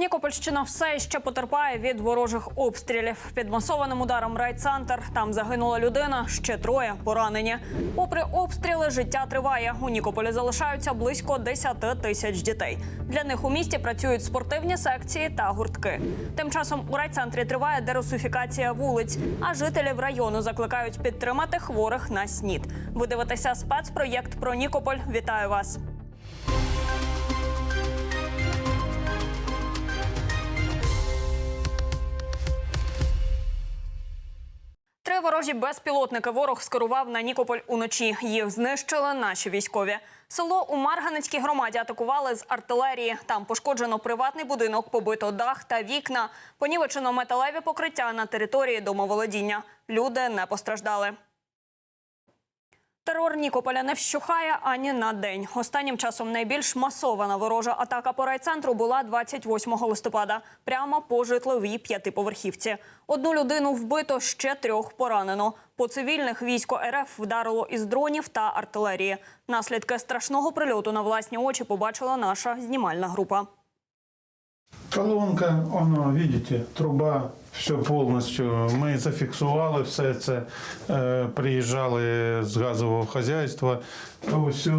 Нікопольщина все ще потерпає від ворожих обстрілів. Під масованим ударом райцентр там загинула людина, ще троє поранені. Попри обстріли, життя триває. У Нікополі залишаються близько 10 тисяч дітей. Для них у місті працюють спортивні секції та гуртки. Тим часом у райцентрі триває дерусифікація вулиць, а жителів району закликають підтримати хворих на снід. Ви дивитеся спецпроєкт про Нікополь. Вітаю вас. Ворожі безпілотники ворог скерував на Нікополь уночі. Їх знищили наші військові. Село у Марганецькій громаді атакували з артилерії. Там пошкоджено приватний будинок, побито дах та вікна. Понівечено металеві покриття на території домоволодіння. Люди не постраждали. Терор Нікополя не вщухає ані на день. Останнім часом найбільш масована ворожа атака по райцентру була 28 листопада, прямо по житловій п'ятиповерхівці. Одну людину вбито, ще трьох поранено. По цивільних військо РФ вдарило із дронів та артилерії. Наслідки страшного прильоту на власні очі побачила наша знімальна група. Колонка, воно, видите, труба, все повністю. Ми зафіксували все це, е, приїжджали з газового хазяйства. Ось все,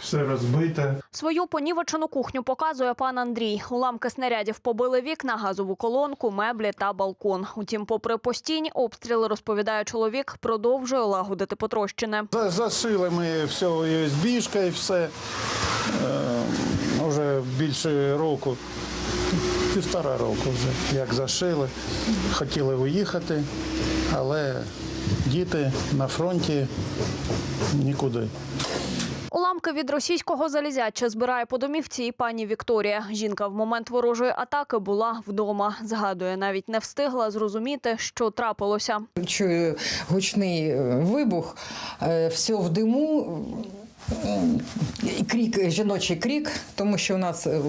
все розбите. Свою понівечену кухню показує пан Андрій. Уламки снарядів побили вікна, газову колонку, меблі та балкон. Утім, попри постійні обстріли, розповідає чоловік, продовжує лагодити потрощини. За- Зашили ми все USB-шкою, все. Е, Вже більше року, півтора року вже, як зашили. Хотіли виїхати, але діти на фронті нікуди. Уламки від російського залізяча збирає по домівці і пані Вікторія. Жінка в момент ворожої атаки була вдома. Згадує, навіть не встигла зрозуміти, що трапилося. Чую гучний е, вибух, е, все в диму. Крик, жіночий крик, тому що у нас е,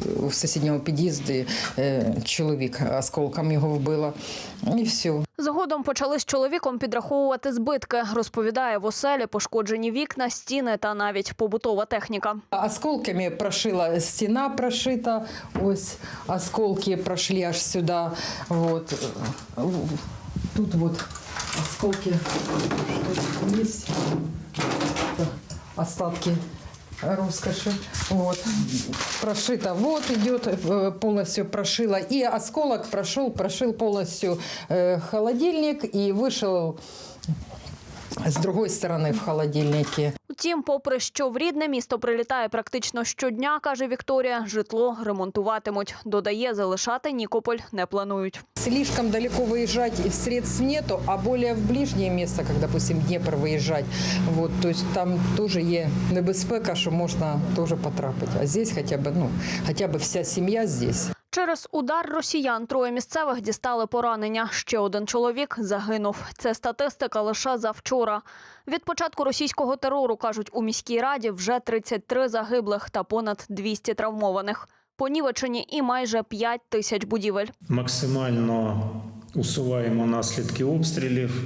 в сусідньому під'їзді е, чоловік осколком його вбило. І все. Згодом почали з чоловіком підраховувати збитки. Розповідає в оселі пошкоджені вікна, стіни та навіть побутова техніка. Осколками прошила стіна прошита, ось осколки прошли аж сюди. Вот. Тут вот осколки есть. Остатки роскоши. Вот. Прошито. Вот идет э, полностью прошила. И осколок прошел, прошил полностью э, холодильник и вышел с другой стороны в холодильнике. Утім, попри що в рідне місто прилітає практично щодня, каже Вікторія, житло ремонтуватимуть. Додає, залишати Нікополь не планують. Слишком далеко выезжать и средств нету, а более в ближнее место, как, допустим, Днепр выезжать, вот, то есть там тоже є небезпека, що можна теж потрапити. А здесь хотя бы, ну, хотя бы вся сім'я здесь. Через удар росіян троє місцевих дістали поранення. Ще один чоловік загинув. Це статистика лише за вчора. Від початку російського терору кажуть у міській раді вже 33 загиблих та понад 200 травмованих. Понівечені і майже 5 тисяч будівель. Максимально усуваємо наслідки обстрілів,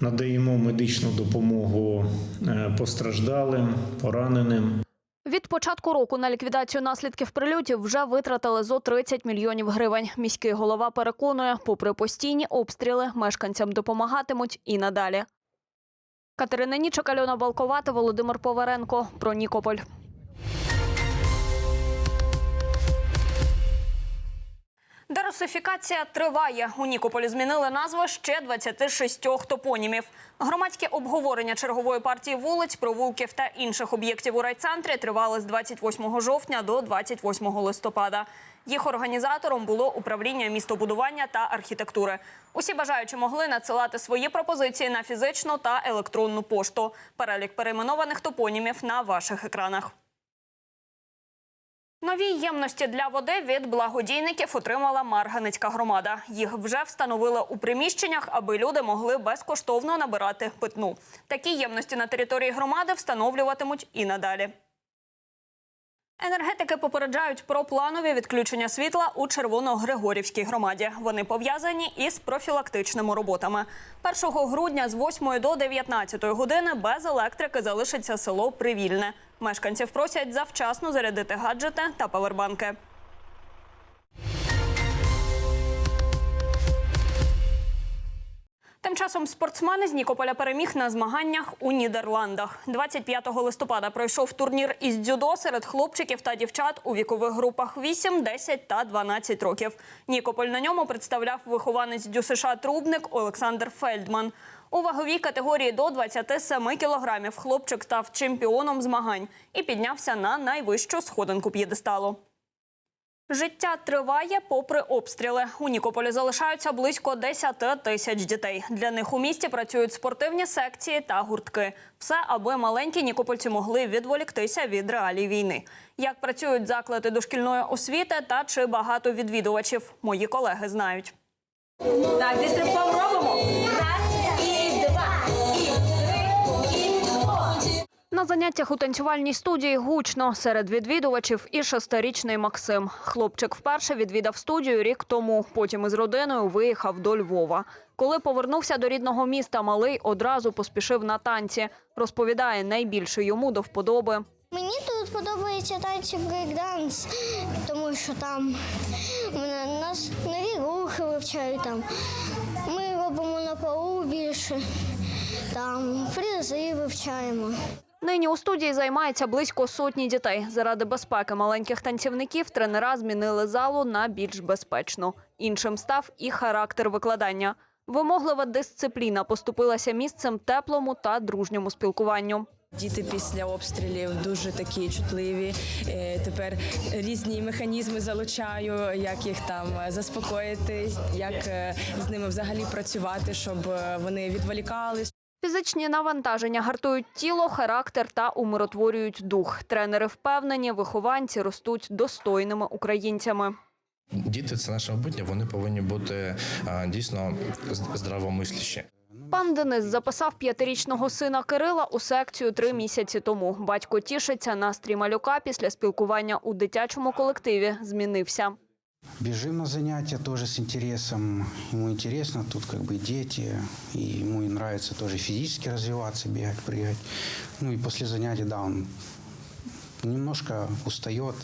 надаємо медичну допомогу е, постраждалим, пораненим. Від початку року на ліквідацію наслідків прильотів вже витратили зо 30 мільйонів гривень. Міський голова переконує, попри постійні обстріли, мешканцям допомагатимуть і надалі. Катерина Нічок, Альона Балковата, Володимир Поваренко. Про Нікополь. Дерусифікація триває. У Нікополі змінили назву ще 26 топонімів. Громадське обговорення чергової партії вулиць, провулків та інших об'єктів у райцентрі тривали з 28 жовтня до 28 листопада. Їх організатором було управління містобудування та архітектури. Усі бажаючі могли надсилати свої пропозиції на фізичну та електронну пошту. Перелік перейменованих топонімів на ваших екранах. Нові ємності для води від благодійників отримала Марганицька громада. Їх вже встановили у приміщеннях, аби люди могли безкоштовно набирати питну. Такі ємності на території громади встановлюватимуть і надалі. Енергетики попереджають про планові відключення світла у червоно-григорівській громаді. Вони пов'язані із профілактичними роботами. 1 грудня з 8 до 19 години без електрики залишиться село Привільне. Мешканців просять завчасно зарядити гаджети та павербанки. Тим часом спортсмен з Нікополя переміг на змаганнях у Нідерландах. 25 листопада пройшов турнір із дзюдо серед хлопчиків та дівчат у вікових групах 8, 10 та 12 років. Нікополь на ньому представляв вихованець ДЮСШ Трубник Олександр Фельдман. У ваговій категорії до 27 кілограмів хлопчик став чемпіоном змагань і піднявся на найвищу сходинку п'єдесталу. Життя триває попри обстріли. У Нікополі залишаються близько 10 тисяч дітей. Для них у місті працюють спортивні секції та гуртки. Все, аби маленькі нікопольці могли відволіктися від реалій війни. Як працюють заклади дошкільної освіти та чи багато відвідувачів, мої колеги знають. Так, зі стрибком робимо. На заняттях у танцювальній студії гучно серед відвідувачів і шестирічний Максим. Хлопчик вперше відвідав студію рік тому. Потім із родиною виїхав до Львова. Коли повернувся до рідного міста, малий одразу поспішив на танці. Розповідає, найбільше йому до вподоби. Мені тут подобається танці брейкданс, тому що там нас нові рухи вивчають там. Ми робимо на полу більше, там фрізи вивчаємо. Нині у студії займається близько сотні дітей. Заради безпеки маленьких танцівників тренера змінили залу на більш безпечну. Іншим став і характер викладання. Вимоглива дисципліна поступилася місцем теплому та дружньому спілкуванню. Діти після обстрілів дуже такі чутливі. Е, Тепер різні механізми залучаю, як їх там заспокоїти, як е, з ними взагалі працювати, щоб е, вони відволікались. Фізичні навантаження гартують тіло, характер та умиротворюють дух. Тренери впевнені, вихованці ростуть достойними українцями. Діти це наше майбутнє, вони повинні бути дійсно з- здравомислящі. Пан Денис записав п'ятирічного сина Кирила у секцію три місяці тому. Батько тішиться, настрій малюка після спілкування у дитячому колективі змінився. Бежим на занятия тоже с интересом. Ему интересно, тут как бы дети, и ему и нравится тоже физически развиваться, бегать, прыгать. Ну и после занятий, да, он немножко устает,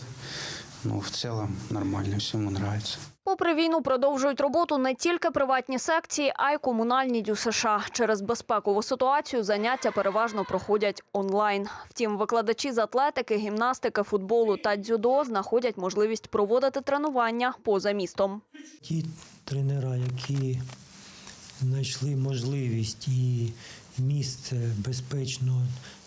но в целом нормально, все ему нравится. Попри війну продовжують роботу не тільки приватні секції, а й комунальні ДЮСШ. Через безпекову ситуацію заняття переважно проходять онлайн. Втім, викладачі з атлетики, гімнастики, футболу та дзюдо знаходять можливість проводити тренування поза містом. ті тренера, які знайшли можливість і місце безпечного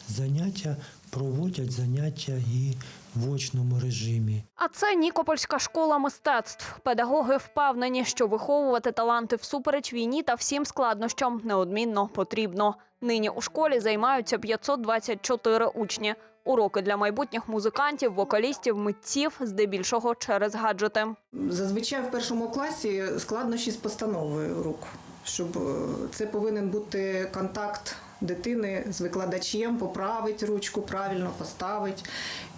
заняття, проводять заняття і в очному режимі. А це Нікопольська школа мистецтв. Педагоги впевнені, що виховувати таланти всупереч війні та всім складнощам неодмінно потрібно. Нині у школі займаються 524 учні. Уроки для майбутніх музикантів, вокалістів, митців, здебільшого через гаджети. Зазвичай в першому класі складнощі з постановою рук, щоб е, це повинен бути контакт дитини з викладачем, поправить ручку, правильно поставить.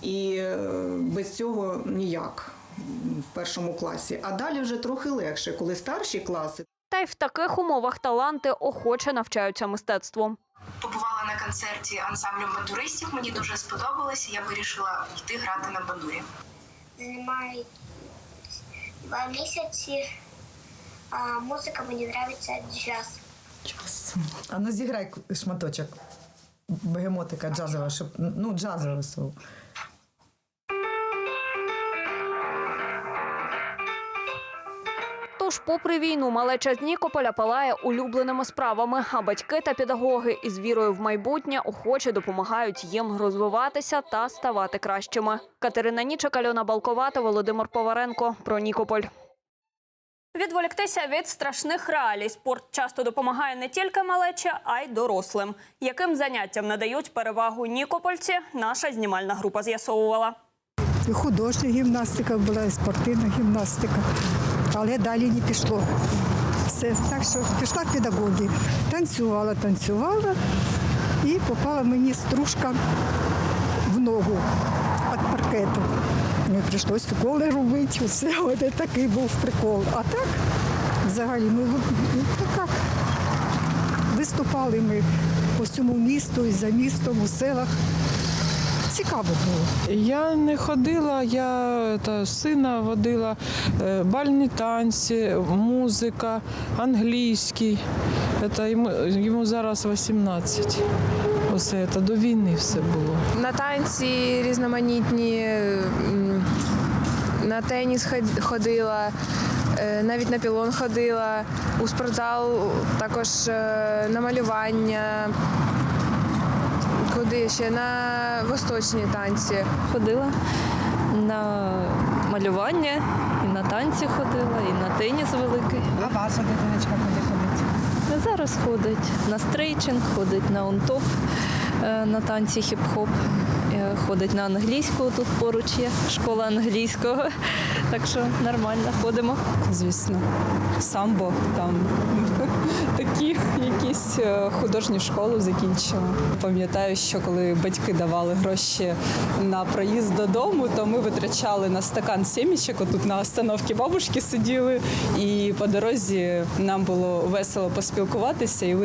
І е, без цього ніяк в першому класі. А далі вже трохи легше, коли старші класи. Та й в таких умовах таланти охоче навчаються мистецтву. побувала на концерті ансамблю бандуристів. Мені дуже сподобалося. Я вирішила йти грати на бандурі. Займаю два місяці. А музика мені подобається джаз. А ну зіграй шматочок бегемотика джазового, щоб ну джазового свого. Тож, попри війну, малеча з Нікополя палає улюбленими справами, а батьки та педагоги із вірою в майбутнє охоче допомагають їм розвиватися та ставати кращими. Катерина Нічик, Альона Балковата, Володимир Поваренко. Про Нікополь. Відволіктися від страшних реалій спорт часто допомагає не тільки малечі, а й дорослим. Яким заняттям надають перевагу нікопольці, наша знімальна група з'ясовувала. Художня гімнастика була, і спортивна гімнастика. Але далі не пішло. Все. Так що пішла в педагоги. Танцювала, танцювала і попала мені стружка в ногу від паркету. Це. Не прийшлось уколи робити. Все, от такий був прикол. А так, взагалі, ну, ну так. Виступали ми по всьому місту і за містом, у селах. Цікаво було. Я не ходила, я та, сина водила, е, бальні танці, музика, англійський. Це йому, йому зараз 18. Оце це, до війни все було. На танці різноманітні, м, на теніс ходила, е, навіть на пілон ходила, у спортзал також е, на малювання. Куди ще? На восточні танці. Ходила на малювання, і на танці ходила, і на теніс великий. А ваша дитиночка куди ходить? Зараз ходить на стрейчинг, ходить на онтоп, е, на танці хіп-хоп, ходить на англійську, тут поруч є школа англійського. Так що нормально ходимо. Звісно, самбо там такі якісь е, художню школу закінчила. Пам'ятаю, що коли батьки давали гроші на проїзд додому, то ми витрачали на стакан сімічок. Отут на остановці бабушки сиділи, і по дорозі нам було весело поспілкуватися і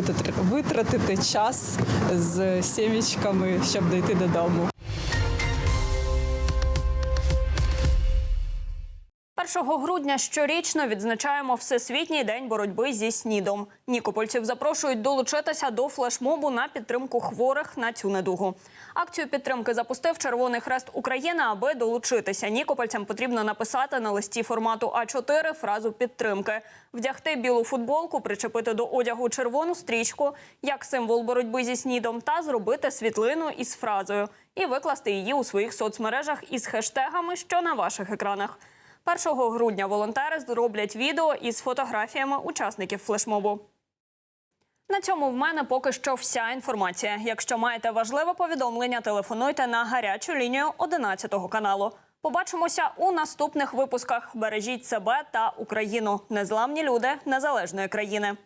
витратити- час з сімічками, щоб дійти додому. 1 грудня щорічно відзначаємо Всесвітній день боротьби зі снідом. Нікопольців запрошують долучитися до флешмобу на підтримку хворих на цю недугу. Акцію підтримки запустив Червоний Хрест України. Аби долучитися, нікопольцям потрібно написати на листі формату А4 фразу підтримки, вдягти білу футболку, причепити до одягу червону стрічку як символ боротьби зі снідом, та зробити світлину із фразою і викласти її у своїх соцмережах із хештегами, що на ваших екранах. 1 грудня волонтери зроблять відео із фотографіями учасників флешмобу. На цьому в мене поки що вся інформація. Якщо маєте важливе повідомлення, телефонуйте на гарячу лінію 11 каналу. Побачимося у наступних випусках. Бережіть себе та Україну. Незламні люди незалежної країни.